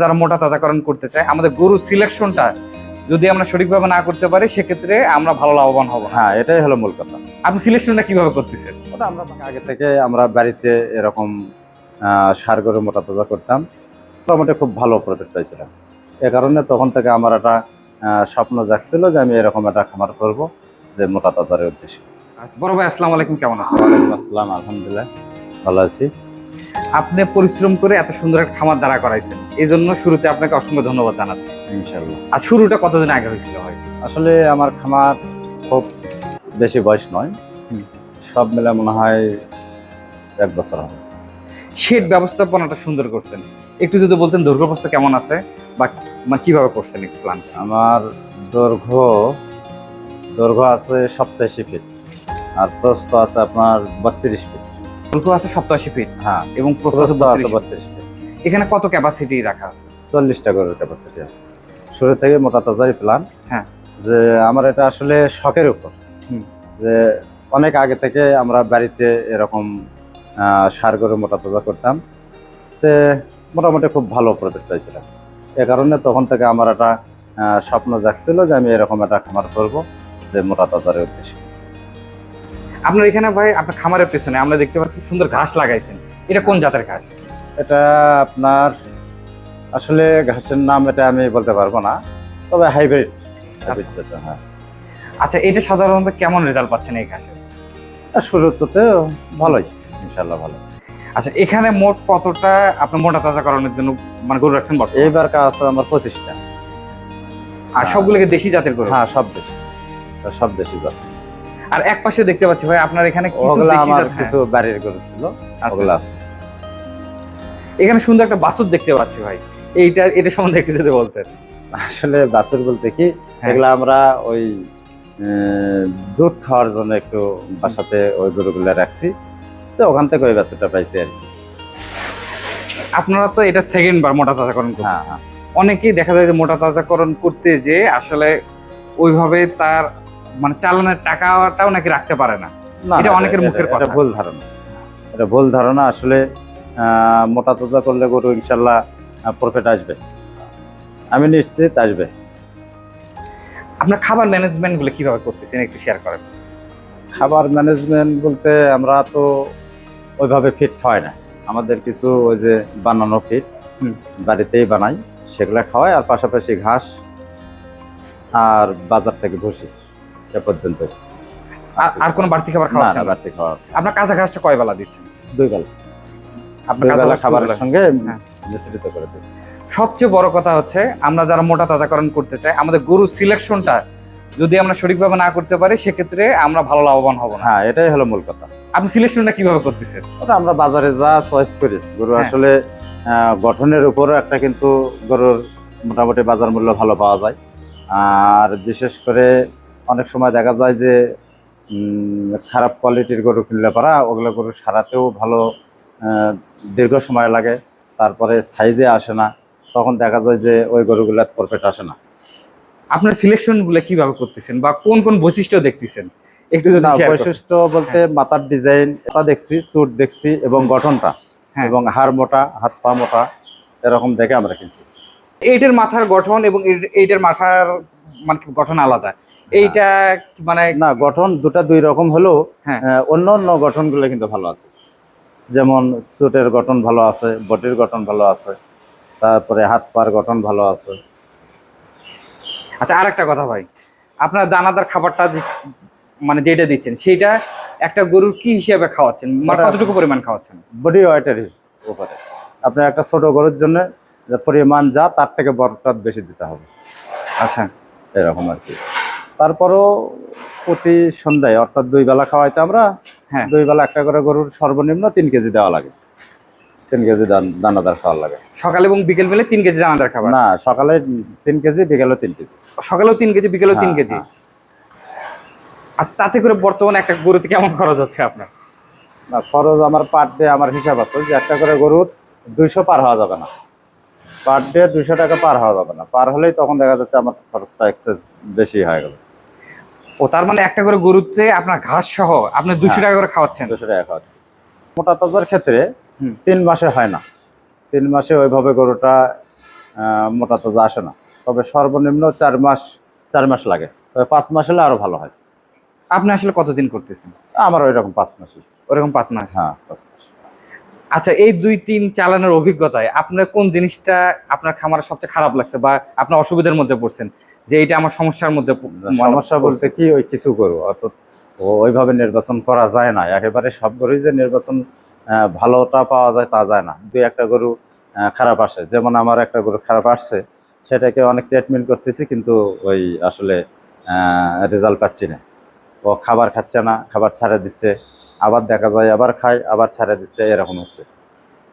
যারা মোটা তাজাকরণ করতে চায় আমাদের গরু সিলেকশনটা যদি আমরা সঠিকভাবে না করতে পারি সেক্ষেত্রে আমরা ভালো লাভবান হব হ্যাঁ এটাই হলো মূল কথা। আপনি সিলেকশনটা কীভাবে করতেছেন? ওটা আমরা আগে থেকে আমরা বাড়িতে এরকম সার গরু মোটা তাজা করতাম। মোটামুটি খুব ভালো প্রফিট পাইছিলাম। এ কারণে তখন থেকে আমার একটা স্বপ্ন জাগছিল যে আমি এরকম একটা খামার করব যে মোটা তাজার উদ্দেশ্যে। আচ্ছা বড় ভাই আসসালামু আলাইকুম কেমন আছেন? ওয়ালাইকুম আসসালাম আলহামদুলিল্লাহ ভালো আছি। আপনি পরিশ্রম করে এত সুন্দর একটা খামার দাঁড়া করাইছেন। এই জন্য শুরুতে আপনাকে অসংখ্য ধন্যবাদ জানাচ্ছি। ইনশাল্লাহ আর শুরুটা কতদিন আগে হয়েছিল ভাই? আসলে আমার খামার খুব বেশি বয়স নয়। সব মিলে মনে হয় এক বছর হবে। শেড ব্যবস্থাপনাটা সুন্দর করছেন। একটু যদি বলতেন দৈর্ঘ্য দুর্গপ্রস্থ কেমন আছে বা মানে কীভাবে করছেন একটু প্ল্যান আমার দৈর্ঘ্য দৈর্ঘ্য আছে সপ্তাশি ফিট আর প্রস্থ আছে আপনার বত্রিশ ফিট দৈর্ঘ্য আছে সপ্তাশি ফিট হ্যাঁ। এবং আছে বত্রিশ ফিট এখানে কত ক্যাপাসিটি রাখা আছে? চল্লিশটা গরুর ক্যাপাসিটি আছে। শুরু থেকে মোটা তাজারি প্ল্যান হ্যাঁ। যে আমার এটা আসলে শখের উপর। যে অনেক আগে থেকে আমরা বাড়িতে এরকম সার গরু মোটা তাজা করতাম। তে মোটামুটি খুব ভালো প্রফিট পাইছিলাম এ কারণে তখন থেকে আমার একটা স্বপ্ন জাগছিল যে আমি এরকম একটা খামার করব যে মোটা তাজারের উদ্দেশ্যে। আপনার এখানে ভাই আপনার খামারের পেছনে আমরা দেখতে পাচ্ছি সুন্দর ঘাস লাগাইছেন। এটা কোন জাতের ঘাস? এটা আপনার আসলে ঘাসের নাম এটা আমি বলতে পারব না তবে হাইব্রিড। হাইব্রিড হ্যাঁ। আচ্ছা এটা সাধারণত কেমন রেজাল্ট পাচ্ছেন এই ঘাসে? আর শুরুতে ভালোই ইনশাল্লাহ ভালো। আচ্ছা এখানে মোট কতটা আপনার মোটা তাজা করানোর জন্য মানে গরু রাখছেন এইবার কাজ আছে আমার পঁচিশটা। আর সবগুলোকে দেশি জাতের গরু? হ্যাঁ সব দেশি। সব দেশি জাত। আর এক পাশে দেখতে পাচ্ছি ভাই আপনার এখানে কিছু আমার হ্যাঁ। কিছু বাড়ির গরু ছিল আচ্ছা। ওগুলো আছে। এখানে সুন্দর একটা বাছুর দেখতে পাচ্ছি ভাই। এইটা এটা সম্বন্ধে একটু যদি বলতেন। আসলে বাছুর বলতে কি হ্যাঁ। এগুলো আমরা ওই দুধ খাওয়ার জন্য একটু বাসাতে ওই গরুগুলো রাখছি। তো ওখান থেকে ওই বাছুরটা পাইছি আর কি। আপনারা তো এটা সেকেন্ড বার মোটা তাজাকরণ হ্যাঁ করতেছেন। অনেকেই দেখা যায় যে মোটা তাজাকরণ করতে যে আসলে ওইভাবে তার মানে চালানের টাকাটাও নাকি রাখতে পারে না। এটা অনেকের মুখের কথা। ভুল ধারণা। এটা ভুল ধারণা আসলে মোটা তাজা করলে গরু ইনশাল্লাহ প্রফিট আসবে। আমি নিশ্চিত আসবে। আপনার খাবার ম্যানেজমেন্টগুলো কীভাবে করতেছেন একটু শেয়ার করেন। খাবার ম্যানেজমেন্ট বলতে আমরা তো ওইভাবে ফিট হয় না। আমাদের কিছু ওই যে বানানো ফিট বাড়িতেই বানাই। সেগুলো খাওয়াই আর পাশাপাশি ঘাস আর বাজার থেকে ভুসি। এ পর্যন্ত। আর- কোনো বাড়তি খাবার খাওয়াচ্ছেন না? বাড়তি খাওয়া আপনার কাঁচা ঘাসটা কয় বেলা দিচ্ছেন? দুই বেলা। আপনার কাঁচা ঘাস খাবারের সঙ্গে হ্যাঁ। মিশ্রিত করে দিই। সবচেয়ে বড় কথা হচ্ছে আমরা যারা মোটা তাজাকরণ করতে চাই আমাদের গরু সিলেকশনটা যদি আমরা সঠিকভাবে না করতে পারি সেক্ষেত্রে আমরা ভালো লাভবান হব না। হ্যাঁ এটাই হলো মূল কথা। আপনি সিলেকশনটা কীভাবে করতেছেন? ওটা আমরা বাজারে যা চয়েস করি গরু হ্যাঁ। আসলে গঠনের উপরও একটা কিন্তু গরুর মোটামুটি বাজার মূল্য ভালো পাওয়া যায়। আর বিশেষ করে অনেক সময় দেখা যায় যে উম, খারাপ কোয়ালিটির গরু কিনলে পারা ওগুলো গরু সারাতেও ভালো দীর্ঘ সময় লাগে তারপরে সাইজে আসে না তখন দেখা যায় যে ওই গরুগুলোর প্রফিট আসে না। আপনার সিলেকশনগুলো কীভাবে করতেছেন বা কোন কোন বৈশিষ্ট্য দেখতেছেন? একটু যদি বৈশিষ্ট্য বলতে মাথার ডিজাইন এটা দেখছি চুট দেখছি এবং গঠনটা হ্যাঁ। এবং হাড় মোটা হাত পা মোটা এরকম দেখে আমরা কিনছি। এইটার মাথার গঠন এবং এইটার মাথার মানে গঠন আলাদা। এইটা মানে না গঠন দুটা দুই রকম হলেও হ্যাঁ। অন্য অন্য গঠনগুলো কিন্তু ভালো আছে। যেমন চোটের গঠন ভালো আছে বডির গঠন ভালো আছে তারপরে হাত পার গঠন ভালো আছে। আচ্ছা আর একটা কথা ভাই। আপনার দানাদার খাবারটা মানে যেটা দিচ্ছেন সেইটা একটা গরুর কি হিসেবে খাওয়াচ্ছেন? মানে কতটুকু পরিমাণ খাওয়াচ্ছেন? বডি ওয়েটের উপরে। আপনার একটা ছোট গরুর জন্য পরিমাণ যা তার থেকে বড়টা বেশি দিতে হবে। আচ্ছা। এরকম আর কি। তারপরও প্রতি সন্ধ্যায় অর্থাৎ দুই বেলা খাওয়াইতে আমরা হ্যাঁ। দুই বেলা একটা করে গরুর সর্বনিম্ন তিন কেজি দেওয়া লাগে। তিন কেজি দান- দানাদার খাওয়া লাগে। সকালে এবং বিকেল বেলে তিন কেজি দানাদার খাবার? না সকালে তিন কেজি বিকেলে তিন কেজি। সকালেও তিন কেজি বিকেলেও তিন হ্যাঁ, কেজি? হ্যাঁ। আচ্ছা তাতে করে বর্তমানে একটা গরুতে কেমন খরচ হচ্ছে আপনার? না খরচ আমার পার ডে আমার হিসাব আছে যে একটা করে গরুর দুইশো পার হওয়া যাবে না। পার ডে দুইশো টাকা পার হওয়া যাবে না। পার হলেই তখন দেখা যাচ্ছে আমার খরচটা এক্সেস বেশি হয়ে গেল। ও তার মানে একটা করে গরুতে আপনার ঘাস সহ আপনি দুশো হ্যাঁ। টাকা করে খাওয়াচ্ছেন? দুশো টাকা খাওয়াচ্ছি। মোটা তাজার ক্ষেত্রে। তিন মাসে হয় না। তিন মাসে ওইভাবে গরুটা মোটা তাজা আসে না। তবে সর্বনিম্ন চার মাস চার মাস লাগে। তবে পাঁচ মাস হলে আরও ভালো হয়। আপনি আসলে কতদিন করতেছেন? আমার ওই রকম পাঁচ মাসই। ওরকম পাঁচ মাস। হ্যাঁ পাঁচ মাস। আচ্ছা এই দুই তিন চালানোর অভিজ্ঞতায় আপনার কোন জিনিসটা আপনার খামারে সবচেয়ে খারাপ লাগছে বা আপনার অসুবিধার মধ্যে পড়ছেন যে এটা আমার সমস্যার মধ্যে সমস্যা বলতে কি, ওই কিছু অর্থাৎ ও- ওইভাবে নির্বাচন করা যায় না। একেবারে সব গরুই যে নির্বাচন ভালোটা পাওয়া যায় তা যায় না। দুই একটা গরু খারাপ আসে। যেমন আমার একটা গরু খারাপ আসছে, সেটাকে অনেক ট্রিটমেন্ট করতেছি কিন্তু ওই আসলে রেজাল্ট পাচ্ছি না। ও খাবার খাচ্ছে না, খাবার ছাড়ে দিচ্ছে। আবার দেখা যায় আবার খায় আবার ছাড়ে দিচ্ছে এরকম হচ্ছে।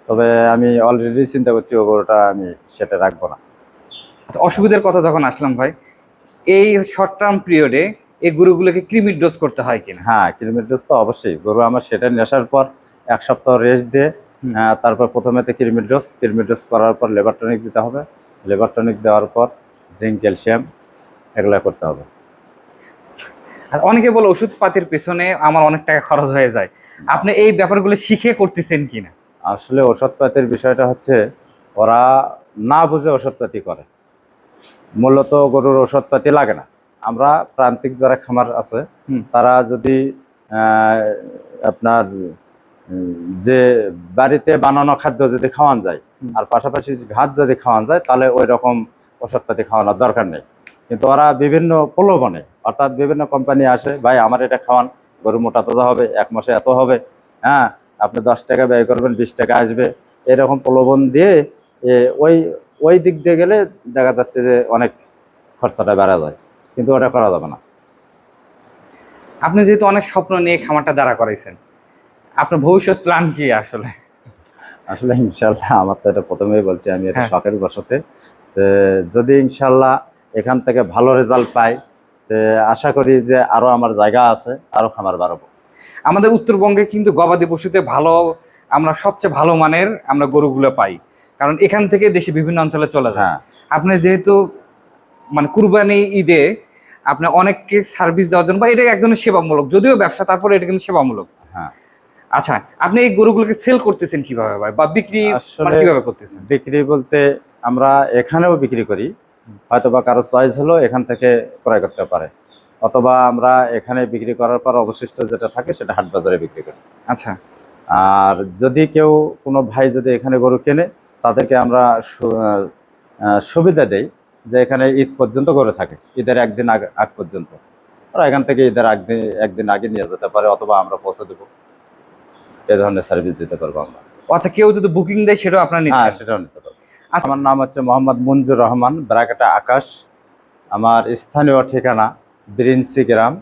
তবে আমি অলরেডি চিন্তা করছি ও গরুটা আমি সেটা রাখব না। আচ্ছা, অসুবিধার কথা যখন আসলাম ভাই এই শর্ট টার্ম পিরিয়ডে এই গরুগুলোকে ক্রিমির ডোজ করতে হয় কিনা? হ্যাঁ কিলোমিটার ডোজ তো অবশ্যই। গরু আমার সেটা নেশার পর এক সপ্তাহ রেস্ট দিয়ে তারপর প্রথমেতে কিরমিট ডোজ কিরমিট ডোজ করার পর লেবার টনিক দিতে হবে। লেবার টনিক দেওয়ার পর জিঙ্ক ক্যালসিয়াম এগুলো করতে হবে। অনেকে বলে ওষুধ পাতির পেছনে আমার অনেক টাকা খরচ হয়ে যায়। আপনি এই ব্যাপারগুলো শিখে করতেছেন কিনা? আসলে ওষুধপাতির বিষয়টা হচ্ছে ওরা না বুঝে ওষুধপাতি করে। মূলত গরুর ওষুধপাতি লাগে না। আমরা প্রান্তিক যারা খামার আছে তারা যদি আপনার যে বাড়িতে বানানো খাদ্য যদি খাওয়ান যায় আর পাশাপাশি ঘাস যদি খাওয়ান যায় তাহলে ওই রকম ওষুধপাতি খাওয়ানোর দরকার নেই। কিন্তু ওরা বিভিন্ন প্রলোভনে অর্থাৎ বিভিন্ন কোম্পানি আসে ভাই আমার এটা খাওয়ান গরু মোটা তাজা হবে এক মাসে এত হবে হ্যাঁ আপনি দশ টাকা ব্যয় করবেন বিশ টাকা আসবে। এরকম প্রলোভন দিয়ে এ, ওই ওই দিক দিয়ে গেলে দেখা যাচ্ছে যে অনেক খরচাটা বেড়া যায় কিন্তু ওটা করা যাবে না। আপনি যেহেতু অনেক স্বপ্ন নিয়ে খামারটা দাঁড়া করাইছেন আপনার ভবিষ্যৎ প্ল্যান কি আসলে? আসলে ইনশাল্লাহ আমার তো এটা প্রথমেই বলছি আমি এটা হ্যাঁ। শখের বসতে। যদি ইনশাল্লাহ এখান থেকে ভালো রেজাল্ট পাই। আশা করি যে আরও আমার জায়গা আছে আরও খামার বাড়াবো। আমাদের উত্তরবঙ্গে কিন্তু গবাদি পশুতে ভালো আমরা সবচেয়ে ভালো মানের আমরা গরুগুলো পাই। কারণ এখান থেকে দেশে বিভিন্ন অঞ্চলে চলে যায়। হ্যাঁ। আপনি যেহেতু মানে কুরবানি ঈদে আপনি অনেককে সার্ভিস দেওয়ার জন্য বা এটা একজনের সেবামূলক যদিও ব্যবসা তারপরে এটা কিন্তু সেবামূলক। হ্যাঁ। আচ্ছা আপনি এই গরুগুলোকে সেল করতেছেন কীভাবে ভাই? বা বিক্রি মানে কীভাবে করতেছেন? বিক্রি বলতে আমরা এখানেও বিক্রি করি। হয়তো বা কারও চয়েস হলো এখান থেকে ক্রয় করতে পারে। অথবা আমরা এখানে বিক্রি করার পর অবশিষ্ট যেটা থাকে সেটা হাট বাজারে বিক্রি করি। আচ্ছা। আর যদি কেউ কোনো ভাই যদি এখানে গরু কেনে তাদেরকে আমরা সুবিধা দেই যে এখানে ঈদ পর্যন্ত গরু থাকে। ঈদের একদিন আগে আগ পর্যন্ত। ওরা এখান থেকে ঈদের একদিন একদিন আগে নিয়ে যেতে পারে অথবা আমরা পৌঁছে দেবো। এ ধরনের সার্ভিস দিতে পারব আমরা। আচ্ছা কেউ যদি বুকিং দেয় সেটাও আপনার হ্যাঁ সেটাও নিতে। আমার নাম হচ্ছে মোহাম্মদ মঞ্জুর রহমান ব্রাকেটা আকাশ। আমার স্থানীয় ঠিকানা বিরিঞ্চি গ্রাম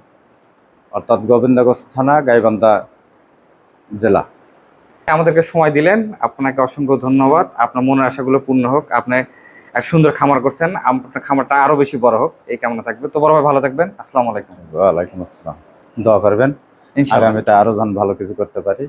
অর্থাৎ গোবিন্দগঞ্জ থানা গাইবান্ধা জেলা। আমাদেরকে সময় দিলেন আপনাকে অসংখ্য ধন্যবাদ। আপনার মনের আশাগুলো পূর্ণ হোক আপনি এক সুন্দর খামার করছেন আপনার খামারটা আরও বেশি বড় হোক এই কামনা থাকবে। তো বড় ভাই ভালো থাকবেন। আসসালামু আলাইকুম। ওয়ালাইকুম আসসালাম। দোয়া করবেন। ইনশাআল্লাহ। আগামীতে আরও যেন ভালো কিছু করতে পারি।